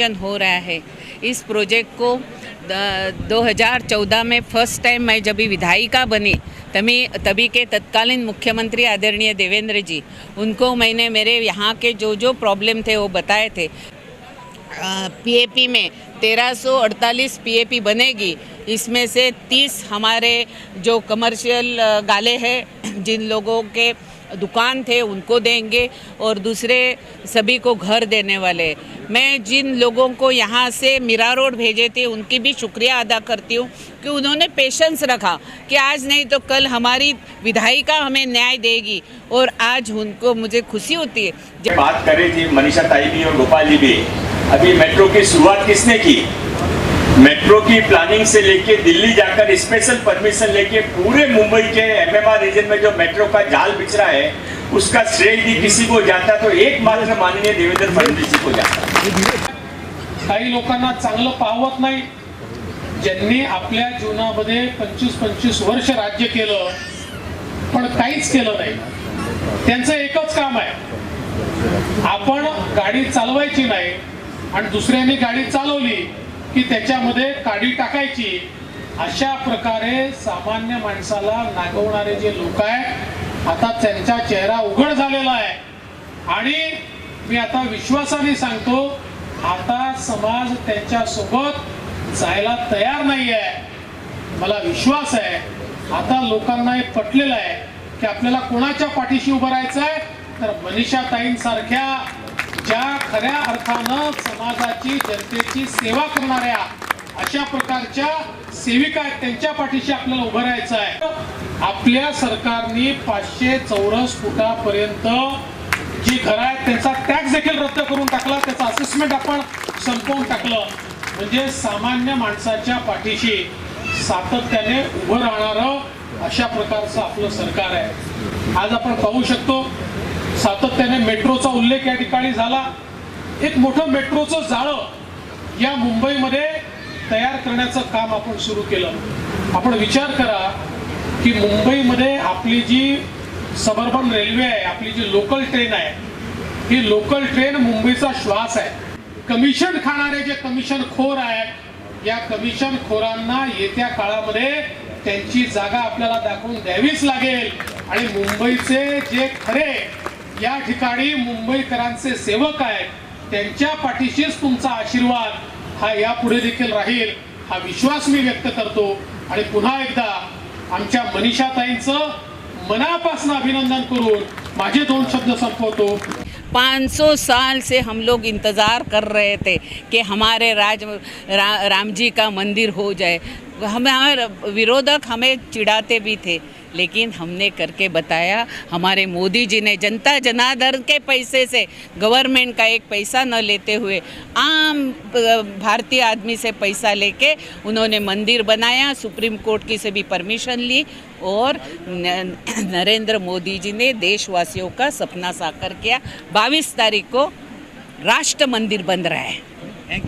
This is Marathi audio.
हो रहा है। इस प्रोजेक्ट को द- 2014 में फ़र्स्ट टाइम मैं जब विधायिका बनी, तभी तभी के तत्कालीन मुख्यमंत्री आदरणीय देवेंद्र जी, उनको मैंने मेरे यहाँ के जो जो प्रॉब्लम थे, वो बताए थे। पीएपी में 1348 पीएपी बनेगी, इसमें से 30 हमारे जो कमर्शियल गाले हैं, जिन लोगों के दुकान थे, उनको देंगे और दूसरे सभी को घर देने वाले। मैं जिन लोगों को यहाँ से मीरा रोड भेजे थे, उनकी भी शुक्रिया अदा करती हूँ कि उन्होंने पेशेंस रखा कि आज नहीं तो कल हमारी विधायिका हमें न्याय देगी और आज उनको मुझे खुशी होती है। बात कर थी मनीषा ताई भी और गोपाल जी भी। अभी मेट्रो की शुरुआत किसने की? मेट्रो की प्लानिंग से लेके दिल्ली जाकर स्पेशल परमिशन लेके पूरे मुंबई के एमएमआर रीजन में जो मेट्रो का जाल बिछ रहा है उसका श्रेय भी किसी को जाता तो एकमात्र माननीय देवेंद्र फडणवीस जी को जाता। काही लोकांना चांगलं पाहवत नाही. ज्यांनी आपल्या जीवनामध्ये पंचवीस पंचवीस वर्ष राज्य केलं पण काहीच केलं नाही. त्यांचं एकच काम आहे. आपण गाडी चालवायची नाही आणि दुसऱ्यांनी गाडी चालवली की त्याच्यामध्ये काडी टाकायची. अशा प्रकारे सामान्य माणसाला नागवणारे जे लोक आहेत आता त्यांचा चेहरा उघड झालेला आहे. आणि मी आता विश्वासाने सांगतो आता समाज त्यांच्यासोबत जायला तयार नाही आहे मला विश्वास आहे. आता लोकांना हे पटलेलं आहे की आपल्याला कोणाच्या पाठीशी उभं राहायचं आहे तर मनीषा ताईंसारख्या ज्या खऱ्या अर्थानं समाजाची जनतेची सेवा करणाऱ्या अशा प्रकारच्या सेविका आहेत त्यांच्या पाठीशी आपल्याला उभं राहायचं आहे. आपल्या सरकारने पाचशे चौरस फुटापर्यंत जी घरं आहेत त्यांचा टॅक्स देखील रद्द करून टाकला. त्याचं असेसमेंट आपण संपवून टाकलं. म्हणजे सामान्य माणसाच्या पाठीशी सातत्याने उभं राहणारं अशा प्रकारचं आपलं सरकार आहे. आज आपण पाहू शकतो सातत्याने मेट्रोचा उल्लेख या ठिकाणी झाला. एक मोठं मेट्रोचं जाळं या मुंबईमध्ये तयार करण्याचं काम आपण सुरू केलं. आपण विचार करा की मुंबईमध्ये आपली जी सबर्बन रेल्वे आहे आपली जी लोकल ट्रेन आहे ही लोकल ट्रेन मुंबईचा श्वास आहे. कमिशन खाणारे जे कमिशन खोर आहेत या कमिशन खोरांना येत्या काळामध्ये त्यांची जागा आपल्याला दाखवून द्यावीच लागेल. आणि मुंबईचे जे खरे या ठिकाणी मुंबईकरांचे सेवक आहेत. त्यांच्या पाठीशीच तुमचा आशीर्वाद हा यापुढे देखील राहील हा विश्वास मी व्यक्त करतो. आणि पुन्हा एकदा आमच्या मनीषाताईंचं मनापासून अभिनंदन करून माझे दोन शब्द संपवतो. 500 साल से हम लोग इंतज़ार कर रहे थे कि हमारे राज रा, राम जी का मंदिर हो जाए। हमारे विरोधक हमें चिढ़ाते भी थे। लेकिन हमने करके बताया, हमारे मोदी जी ने जनता जनार्दन के पैसे से गवर्नमेंट का एक पैसा न लेते हुए आम भारतीय आदमी से पैसा लेके उन्होंने मंदिर बनाया, सुप्रीम कोर्ट की से भी परमिशन ली और नरेंद्र मोदी जी ने देशवासियों का सपना साकार किया। 22 तारीख को राष्ट्र मंदिर बन रहा है।